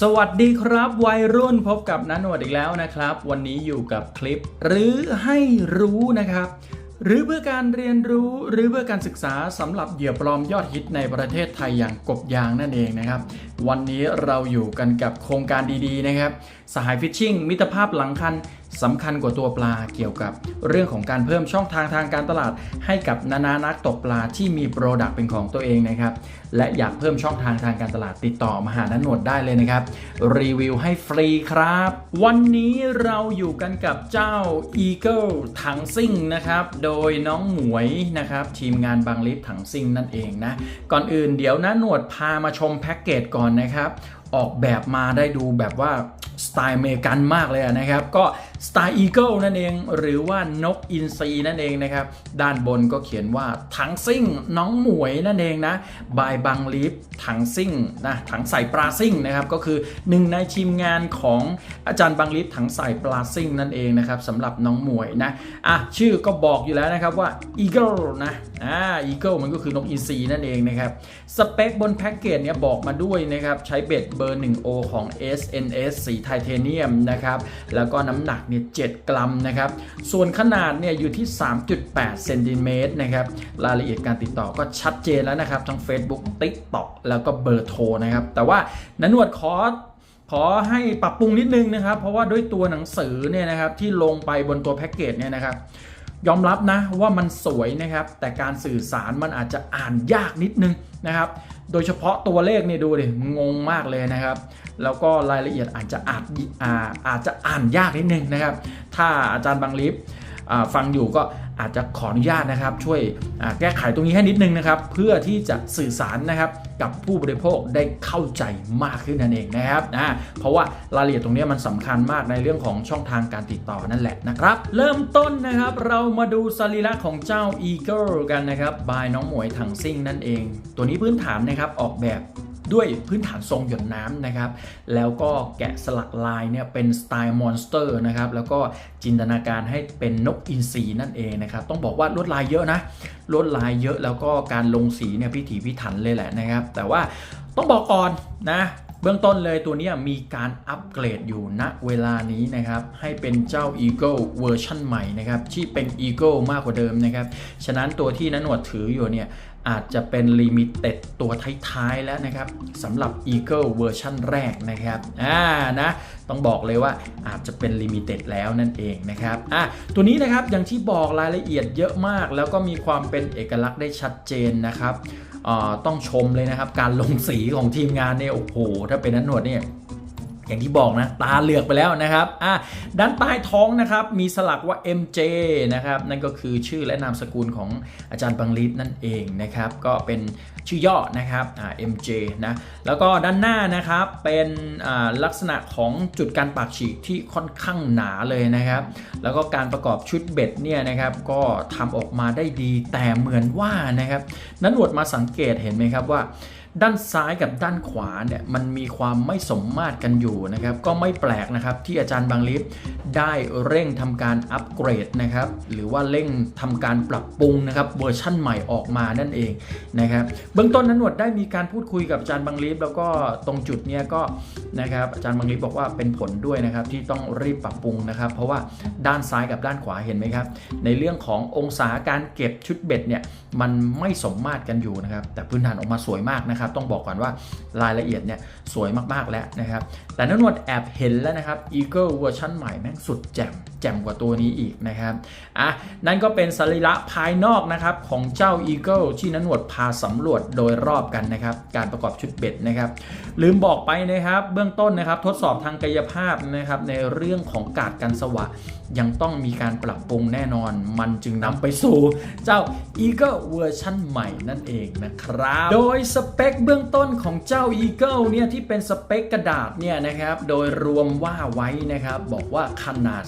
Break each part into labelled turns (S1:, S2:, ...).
S1: สวัสดีครับวัยรุ่นพบกับนันนวดอีกแล้วนะครับ วันนี้อยู่กับคลิป หรือให้รู้นะครับ หรือเพื่อการเรียนรู้หรือเพื่อการศึกษาสำหรับเหยื่อปลอมยอดฮิตในประเทศไทยอย่างกบยางนั่นเองนะครับ วันนี้เราอยู่กันกับโครงการดีๆนะครับ สหายฟิชชิ่งมิตรภาพหลังคันสำคัญกว่าตัวปลาเกี่ยวกับ เรื่องของการเพิ่มช่องทางทางการตลาด ให้กับนานานักตกปลาที่มีโปรดักต์เป็นของตัวเองนะครับ และอยากเพิ่มช่องทางทางการตลาดติดต่อมาหานันหนวดได้เลยนะครับ รีวิวให้ฟรีครับ วันนี้เราอยู่กันกับเจ้า Eagle ถังซิ่งนะครับ โดยน้องหมวยนะครับ ทีมงานบางลิฟถังซิ่งนั่นเองนะ ก่อนอื่นเดี๋ยวนันหนวดพามาชมแพ็กเกจก่อนนะครับ ออกแบบมาได้ดูแบบว่าสไตล์อเมริกันมากเลยนะครับ ก็ สไตล์อีเกิลนั่นเองหรือว่านกอินทรีนั่นเองนะครับ ด้านบนก็เขียนว่าถังซิ่งน้องหมวยนั่นเองนะบายบังลีฟถังซิ่งนะถังใส่ปลาซิ่งนะครับก็คือหนึ่งในทีมงานของอาจารย์บังลีฟถังใส่ปลาซิ่งนั่นเองนะครับสำหรับน้องหมวยนะอะชื่อก็บอกอยู่แล้วนะครับว่า Eagle นะอ่า Eagle มันก็คือนกอินทรีนั่นเองนะครับสเปคบนแพ็กเกจเนี่ยบอกมาด้วยนะครับใช้เบ็ดเบอร์ 1O ของ SNS สีไทเทเนียมนะครับแล้วก็น้ำหนักเนี่ย7กรัมนะครับ ส่วนขนาดเนี่ยอยู่ที่ 3.8เซนติเมตรนะครับ รายละเอียดการติดต่อก็ชัดเจนแล้วนะครับ ทั้ง Facebook TikTok แล้วก็เบอร์โทรนะครับ แต่ว่านันวดขอขอให้ปรับปรุงนิดนึงนะครับ เพราะว่าด้วยตัวหนังสือเนี่ยนะครับที่ลงไปบนตัวแพ็กเกจเนี่ยนะครับยอมรับนะว่ามันสวยนะครับ แต่การสื่อสารมันอาจจะอ่านยากนิดนึงนะครับ โดยเฉพาะตัวเลขเนี่ยดูดิงงมากเลยนะครับ แล้วก็รายละเอียดอาจจะอาจอาอาจจะอ่านยากนิดนึงนะครับ ถ้าอาจารย์บางลิฟฟังอยู่ก็อาจจะขออนุญาตนะครับ ช่วยแก้ไขตรงนี้ให้นิดนึงนะครับ เพื่อที่จะสื่อสารนะครับกับผู้บริโภคได้เข้าใจมากขึ้นนั่นเองนะครับนะเพราะว่ารายละเอียดตรงนี้มันสำคัญมากในเรื่องของช่องทางการติดต่อนั่นแหละนะครับ เริ่มต้นนะครับเรามาดูสรีระของเจ้า Eagle กันนะครับ บายน้องหมวยถังซิ่งนั่นเอง ตัวนี้พื้นฐานนะครับออกแบบ ด้วยพื้นฐานทรงหยดน้ำนะครับ แล้วก็แกะสลักลายเนี่ยเป็นสไตล์มอนสเตอร์นะครับ แล้วก็จินตนาการให้เป็นนกอินทรีนั่นเองนะครับ ต้องบอกว่าลวดลายเยอะนะ ลวดลายเยอะแล้วก็การลงสีเนี่ยพิถีพิถันเลยแหละนะครับ แต่ว่าต้องบอกก่อนนะ เบื้องต้นเลยตัวนี้มีการอัปเกรดอยู่ณเวลานี้นะครับ ให้เป็นเจ้า Eagle เวอร์ชันใหม่นะครับที่เป็น Eagle มากกว่าเดิมนะครับ ฉะนั้นตัวที่นันหนวดถืออยู่เนี่ยอาจจะเป็นลิมิเต็ดตัวท้ายๆแล้วนะครับสำหรับ Eagle เวอร์ชันแรกนะครับอ่านะต้องบอกเลยว่าอาจจะเป็นลิมิเต็ดแล้วนั่นเองนะครับอะตัวนี้นะครับอย่างที่บอกรายละเอียดเยอะมาก แล้วก็มีความเป็นเอกลักษณ์ได้ชัดเจนนะครับ ต้องชมเลยนะครับ การลงสีของทีมงานเนี่ยโอ้โหถ้าเป็นนันหนวดเนี่ยอย่างที่บอกนะ ตาเหลือกไปแล้วนะครับอะด้านใต้ท้องนะครับ มีสลักว่า MJ นะครับ นั่นก็คือชื่อและนามสกุลของอาจารย์บังลิศนั่นเองนะครับ ก็เป็น ชื่อย่อนะครับ MJ นะแล้วก็ด้านหน้านะครับเป็นลักษณะของจุดการปากฉีกที่ค่อนข้างหนาเลยนะครับ แล้วก็การประกอบชุดเบ็ดเนี่ยนะครับก็ทำออกมาได้ดีแต่เหมือนว่านะครับนั้นวดมาสังเกตเห็นไหมครับว่าด้านซ้ายกับด้านขวาเนี่ยมันมีความไม่สมมาตรกันอยู่นะครับ ก็ไม่แปลกนะครับที่อาจารย์บางลิฟได้เร่งทำการอัปเกรดนะครับ หรือว่าเร่งทำการปรับปรุงนะครับเวอร์ชั่นใหม่ออกมานั่นเองนะครับบื้องต้นนั้นหนวดได้มีการพูดคุยกับอาจารย์บางลิฟแล้วก็ตรงจุดเนี้ยก็นะครับอาจารย์บางลิฟบอกว่าเป็นผลด้วยนะครับที่ต้องรีบปรับปรุงนะครับ เพราะว่าด้านซ้ายกับด้านขวาเห็นไหมครับ ในเรื่องขององศาการเก็บชุดเบ็ดเนี่ยมันไม่สมมาตรกันอยู่นะครับ แต่พื้นฐานออกมาสวยมากนะครับ ต้องบอกก่อนว่ารายละเอียดเนี่ยสวยมากๆแล้วนะครับ แต่นันวดแอบเห็นแล้วนะครับ Eagle เวอร์ชันใหม่แม่งสุดแจ่มแจ่มกว่าตัวนี้อีกนะครับอะนั่นก็เป็นสรีระภายนอกนะครับของเจ้า Eagle ที่นันวดพาสำรวจโดยรอบกันนะครับ การประกอบชุดเบ็ดนะครับ ลืมบอกไปนะครับ เบื้องต้นนะครับ ทดสอบทางกายภาพนะครับในเรื่องของกาดกันสวะ ยังต้องมีการปรับปรุงแน่นอน มันจึงนำไปสู่เจ้า Eagle เวอร์ชันใหม่นั่นเองนะครับ โดยสเปคเบื้องต้นของเจ้า Eagle เนี่ยที่เป็นสเปคกระดาษเนี่ยนะครับ โดยรวมว่าไว้นะครับบอกว่าขนาด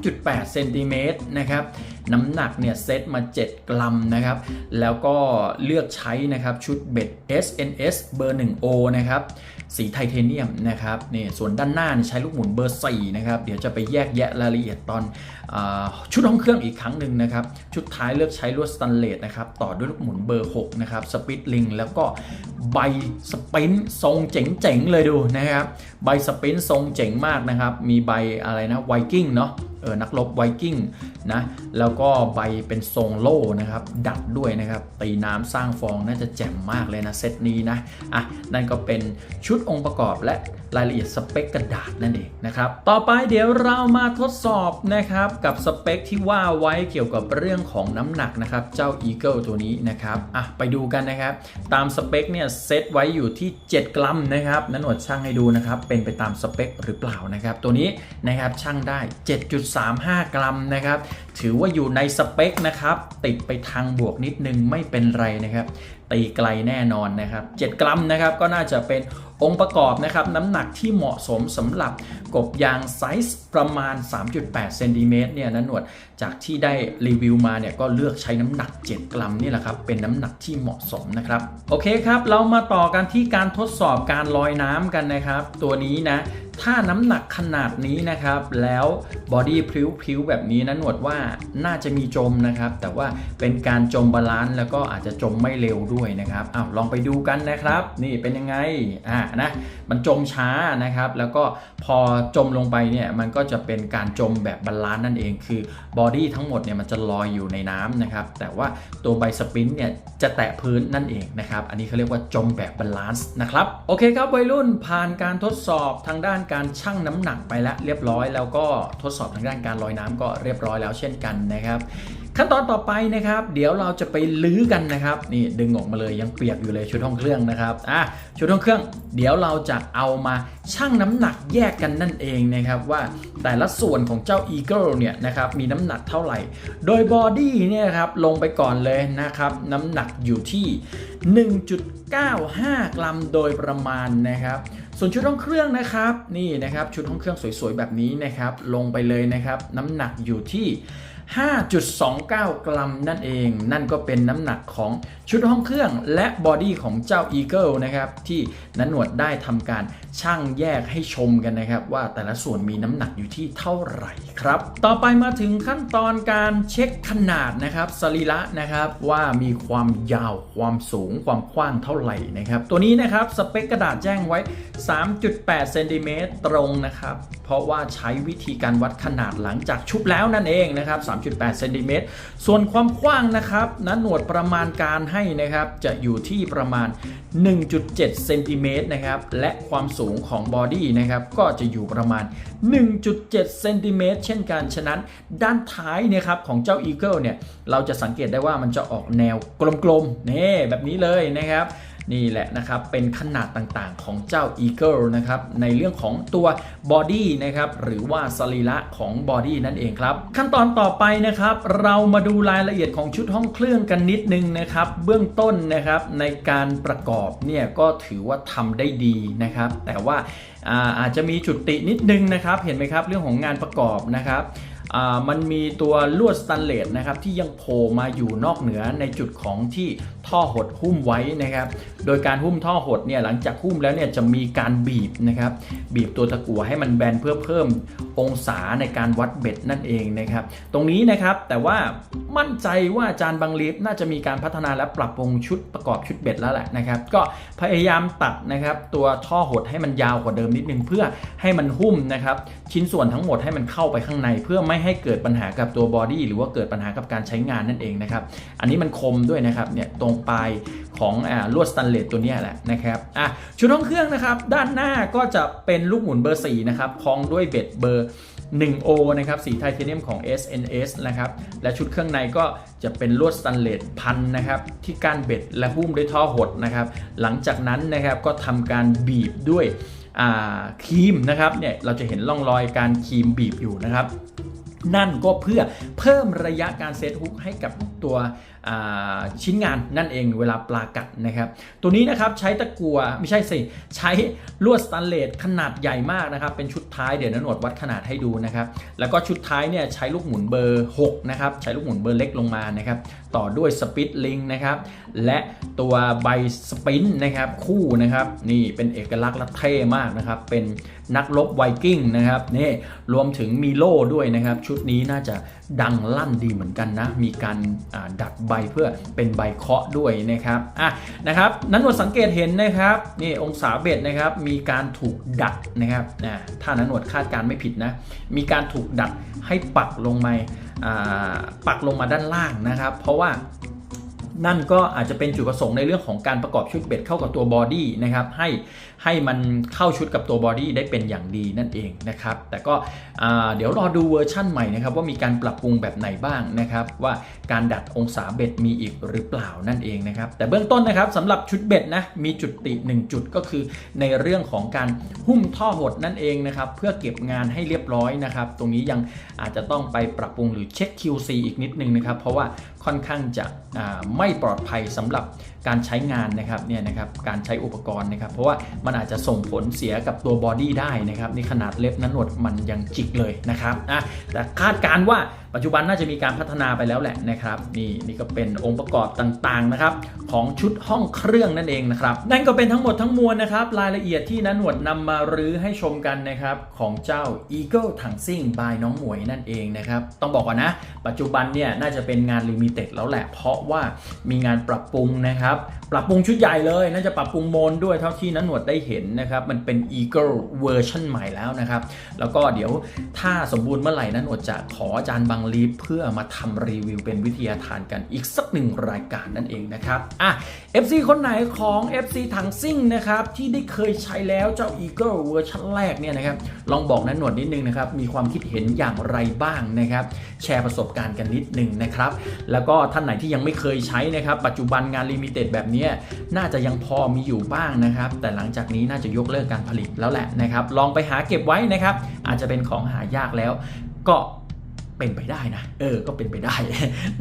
S1: 3.8 เซนติเมตรนะครับน้ำหนักเนี่ยเซตมา 7 กรัมนะครับ แล้วก็เลือกใช้นะครับชุดเบ็ด SNS เบอร์ 1O นะครับ สีไทเทเนียมนะครับนี่ส่วนด้านหน้าใช้ลูกหมุนเบอร์4นะครับเดี๋ยวจะไปแยกแยะรายละเอียดตอนอชุดห้องเครื่องอีกครั้งหนึ่งนะครับชุดท้ายเลือกใช้ลวดสแตนเลสนะครับต่อด้วยลูกหมุนเบอร์6นะครับสปิตลิงแล้วก็ใบสปินทรงเจ๋งๆเลยดูนะครับใบสปินทรงเจ๋งมากนะครับมีใบอะไรนะไวกิ้งเนาะ เออนักรบไวกิ้งนะแล้วก็ใบเป็นทรงโล่นะครับดัดด้วยนะครับตีน้ำสร้างฟองน่าจะแจ่มมากเลยนะเซตนี้นะอะนั่นก็เป็นชุดองค์ประกอบและ รายละเอียดสเปคกระดาษนั่นเองนะครับ ต่อไปเดี๋ยวเรามาทดสอบนะครับกับสเปคที่ว่าไว้เกี่ยวกับเรื่องของน้ำหนักนะครับ เจ้า Eagle ตัวนี้นะครับอะไปดูกันนะครับ ตามสเปคเนี่ยเซตไว้อยู่ที่ 7 กรัมนะครับนันหนวดช่างให้ดูนะครับ เป็นไปตามสเปคหรือเปล่านะครับ ตัวนี้นะครับช่างได้ 7.35 กรัมนะครับ ถือว่าอยู่ในสเปคนะครับ ติดไปทางบวกนิดนึงไม่เป็นไรนะครับตีไกลแน่นอนนะครับ 7 กรัมนะครับก็น่าจะเป็น องค์ประกอบนะครับน้ำหนักที่เหมาะสมสำหรับกบยางไซส์ประมาณ 3.8เซนติเมตรเนี่ยนะหนวดจากที่ได้รีวิวมาเนี่ยก็เลือกใช้น้ำหนัก 7 กรัมนี่แหละครับเป็นน้ำหนักที่เหมาะสมนะครับโอเคครับ เรามาต่อกันที่การทดสอบการลอยน้ำกันนะครับ ตัวนี้นะถ้าน้ำหนักขนาดนี้นะครับ แล้วบอดี้พริ้วๆแบบนี้นะหนวดว่าน่าจะมีจมนะครับ แต่ว่าเป็นการจมบาลานซ์แล้วก็อาจจะจมไม่เร็วด้วยนะครับอ้าวลองไปดูกันนะครับ นี่เป็นยังไงอ่านะมันจมช้านะครับ แล้วก็พอจมลงไปเนี่ยมันก็จะเป็นการจมแบบบาลานซ์นั่นเอง คือบอดี้ทั้งหมดเนี่ยมันจะลอยอยู่ในน้ำนะครับ แต่ว่าตัวใบสปินเนี่ยจะแตะพื้นนั่นเองนะครับ อันนี้เขาเรียกว่าจมแบบบาลานซ์นะครับ โอเคครับวัยรุ่นผ่านการทดสอบทางด้านการชั่งน้ำหนักไปแล้วเรียบร้อย แล้วก็ทดสอบทางด้านการลอยน้ำก็เรียบร้อยแล้วเช่นกันนะครับ ขั้นตอนต่อไปนะครับ เดี๋ยวเราจะไปลื้อกันนะครับนี่ดึงออกมาเลยยังเปียกอยู่เลยชุดห้องเครื่องนะครับอะชุดห้องเครื่อง เดี๋ยวเราจะเอามาชั่งน้ำหนักแยกกันนั่นเองนะครับว่าแต่ละส่วนของเจ้า Eagle เนี่ยนะครับมีน้ำหนักเท่าไหร่ โดยบอดี้เนี่ยครับลงไปก่อนเลยนะครับน้ำหนักอยู่ที่ 1.95 กรัมโดยประมาณนะครับส่วนชุดห้องเครื่องนะครับนี่นะครับชุดห้องเครื่องสวยๆแบบนี้นะครับลงไปเลยนะครับน้ำหนักอยู่ที่ 5.29 กรัมนั่นเอง นั่นก็เป็นน้ำหนักของ ชุดห้องเครื่องและบอดี้ของเจ้า Eagle นะครับ ที่นันหนวดได้ทำการช่างแยกให้ชมกันนะครับ ว่าแต่ละส่วนมีน้ำหนักอยู่ที่เท่าไหร่ครับ ต่อไปมาถึงขั้นตอนการเช็คขนาดนะครับสรีระนะครับว่ามีความยาวความสูงความกว้างเท่าไหร่นะครับ ตัวนี้นะครับสเปคกระดาษแจ้งไว้ 3.8เซนติเมตรตรงนะครับ เพราะว่าใช้วิธีการวัดขนาดหลังจากชุบแล้วนั่นเองนะครับ 3.8เซนติเมตรส่วนความกว้างนะครับนันหนวดประมาณการให้นะครับจะอยู่ที่ประมาณ 1.7 เซนติเมตรนะครับและความสูงของบอดี้นะครับก็จะอยู่ประมาณ 1.7 เซนติเมตรเช่นกันฉะนั้น ด้านท้ายนะครับของเจ้า Eagle เนี่ยเราจะสังเกตได้ว่ามันจะออกแนวกลมๆนี่แบบนี้เลยนะครับ นี่แหละนะครับ เป็นขนาดต่างๆของเจ้า Eagle นะครับ ในเรื่องของตัวบอดี้นะครับ หรือว่าสรีระของบอดี้นั่นเองครับ ขั้นตอนต่อไปนะครับ เรามาดูรายละเอียดของชุดห้องเครื่องกันนิดนึงนะครับ เบื้องต้นนะครับในการประกอบเนี่ยก็ถือว่าทำได้ดีนะครับ แต่ว่าอาอาจจะมีจุดตินิดนึงนะครับ เห็นไหมครับเรื่องของงานประกอบนะครับ มันมีตัวลวดสแตนเลสนะครับที่ยังโผล่มาอยู่นอกเหนือในจุดของที่ท่อหดหุ้มไว้นะครับ โดยการหุ้มท่อหดเนี่ยหลังจากหุ้มแล้วเนี่ยจะมีการบีบนะครับบีบตัวตะกั่วให้มันแบนเพื่อเพิ่มองศาในการวัดเบ็ดนั่นเองนะครับ ตรงนี้นะครับแต่ว่ามั่นใจว่าอาจารย์บางลีฟน่าจะมีการพัฒนาและปรับปรุงชุดประกอบชุดเบ็ดแล้วแหละนะครับ ก็พยายามตัดนะครับตัวท่อหดให้มันยาวกว่าเดิมนิดนึงเพื่อให้มันหุ้มนะครับชิ้นส่วนทั้งหมดให้มันเข้าไปข้างใน เพื่อไม่ให้เกิดปัญหากับตัวบอดี้หรือว่าเกิดปัญหากับการใช้งานนั่นเองนะครับ อันนี้มันคมด้วยนะครับเนี่ยตรงปลายของอลวดสแตนเลสตัวนี้แหละนะครับอะชุดห้องเครื่องนะครับ ด้านหน้าก็จะเป็นลูกหมุนเบอร์4นะครับคล้องด้วยเบ็ดเบอร์ 1O นะครับสีไทเทเนียมของ SNS นะครับ และชุดเครื่องในก็จะเป็นลวดสแตนเลสพันนะครับ ที่ก้านเบ็ดและหุ้มด้วยท่อหดนะครับ หลังจากนั้นนะครับก็ทำการบีบด้วยครีมนะครับเนี่ยเราจะเห็นร่องรอยการครีมบีบอยู่นะครับ นั่นก็เพื่อเพิ่มระยะการเซตฮุกให้กับตัว ชิ้นงานนั่นเองเวลาปลากัดนะครับ ตัวนี้นะครับใช้ตะกัวไม่ใช่สิ ใช้ลวดสแตนเลสขนาดใหญ่มากนะครับเป็นชุดท้ายเดี๋ยวนหนวดวัดขนาดให้ดูนะครับ แล้วก็ชุดท้ายเนี่ยใช้ลูกหมุนเบอร์ 6 นะครับ ใช้ลูกหมุนเบอร์เล็กลงมานะครับ ต่อด้วยสปิ t ลิงนะครับ และตัวใบสปินนะครับ คู่นะครับ นี่เป็นเอกลักษณ์และเท่มากนะครับ เป็นนักรบไวกิ้งนะครับนี่รวมถึงมีโล่ด้วยนะครับ ชุดนี้น่าจะดังลั่นดีเหมือนกันนะ มีการดัดใบเพื่อเป็นใบเคาะด้วยนะครับอะนะครับนั้นนวดสังเกตเห็นนะครับนี่องศาเบ็ดนะครับมีการถูกดัดนะครับนะถ้านั้นนวดคาดการณ์ไม่ผิดนะมีการถูกดัดให้ปักลงมาปักลงมาด้านล่างนะครับ เพราะว่า นั่นก็อาจจะเป็นจุดประสงค์ในเรื่องของการประกอบชุดเบ็ดเข้ากับตัวบอดี้นะครับให้ให้มันเข้าชุดกับตัวบอดี้ได้เป็นอย่างดีนั่นเองนะครับแต่ก็เดี๋ยวรอดูเวอร์ชั่นใหม่นะครับว่ามีการปรับปรุงแบบไหนบ้างนะครับว่าการดัดองศาเบ็ดมีอีกหรือเปล่านั่นเองนะครับแต่เบื้องต้นนะครับสำหรับชุดเบ็ดนะมีจุดติ 1 จุดก็คือในเรื่องของการหุ้มท่อหดนั่นเองนะครับเพื่อเก็บงานให้เรียบร้อยนะครับตรงนี้ยังอาจจะต้องไปปรับปรุงหรือเช็ค QC อีกนิดนึงนะครับเพราะว่า ค่อนข้างจะไม่ปลอดภัยสำหรับ การใช้งานนะครับเนี่ยนะครับการใช้อุปกรณ์นะครับ เพราะว่ามันอาจจะส่งผลเสียกับตัวบอดี้ได้นะครับนี่ขนาดเล็บนั้นหนวดมันยังจิกเลยนะครับอะแต่คาดการณ์ว่าปัจจุบันน่าจะมีการพัฒนาไปแล้วแหละนะครับนี่นี่ก็เป็นองค์ประกอบต่างๆนะครับของชุดห้องเครื่องนั่นเองนะครับนั่นก็เป็นทั้งหมดทั้งมวลนะครับรายละเอียดที่นันหนวดนำมารื้อให้ชมกันนะครับของเจ้า Eagle ถังซิ่ง by น้องหมวยนั่นเองนะครับต้องบอกก่อนนะ ปัจจุบันเนี่ยน่าจะเป็นงานลิมิเต็ดแล้วแหละ เพราะว่ามีงานปรับปรุงนะครับปรับปรุงชุดใหญ่เลยน่าจะปรับปรุงโมนด้วยเท่าที่นันหนวดได้เห็นนะครับ มันเป็น Eagle เวอร์ชันใหม่แล้วนะครับ แล้วก็เดี๋ยวถ้าสมบูรณ์เมื่อไหร่นันหนวดจะขออาจารย์บางลีฟเพื่อมาทำรีวิวเป็นวิทยาทานกันอีกสักหนึ่งรายการนั่นเองนะครับอะ FC คนไหนของ FC ถังซิ่งนะครับที่ได้เคยใช้แล้วเจ้า Eagle เวอร์ชันแรกเนี่ยนะครับลองบอกนันหนวดนิดนึงนะครับมีความคิดเห็นอย่างไรบ้างนะครับแชร์ประสบการณ์กันนิดนึงนะครับแล้วก็ท่านไหนที่ยังไม่เคยใช้นะครับปัจจุบันงานลิมิเต็1 แบบนี้น่าจะยังพอมีอยู่บ้างนะครับ แต่หลังจากนี้น่าจะยกเลิกการผลิตแล้วแหละนะครับ ลองไปหาเก็บไว้นะครับ อาจจะเป็นของหายากแล้วก็เป็นไปได้นะ เออ ก็เป็นไปได้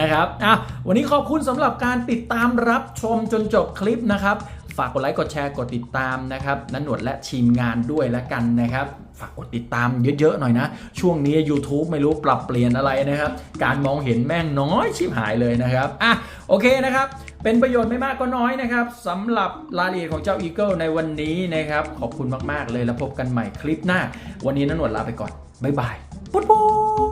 S1: นะครับ อะ วันนี้ขอบคุณสำหรับการติดตามรับชมจนจบคลิปนะครับ ฝากกดไลค์กดแชร์กดติดตามนะครับนันหนวดและทีมงานด้วยแล้วกันนะครับ ฝากกดติดตามเยอะๆหน่อยนะ ช่วงนี้ YouTube ไม่รู้ปรับเปลี่ยนอะไรนะครับ การมองเห็นแม่งน้อยชิบหายเลยนะครับอะโอเคนะครับ เป็นประโยชน์ไม่มากก็น้อยนะครับสำหรับรายละเอียดของเจ้า Eagle ในวันนี้นะครับ ขอบคุณมากๆเลยแล้วพบกันใหม่คลิปหน้า วันนี้นันหนวดลาไปก่อนบ๊ายบายปุ๊ปุ๊บ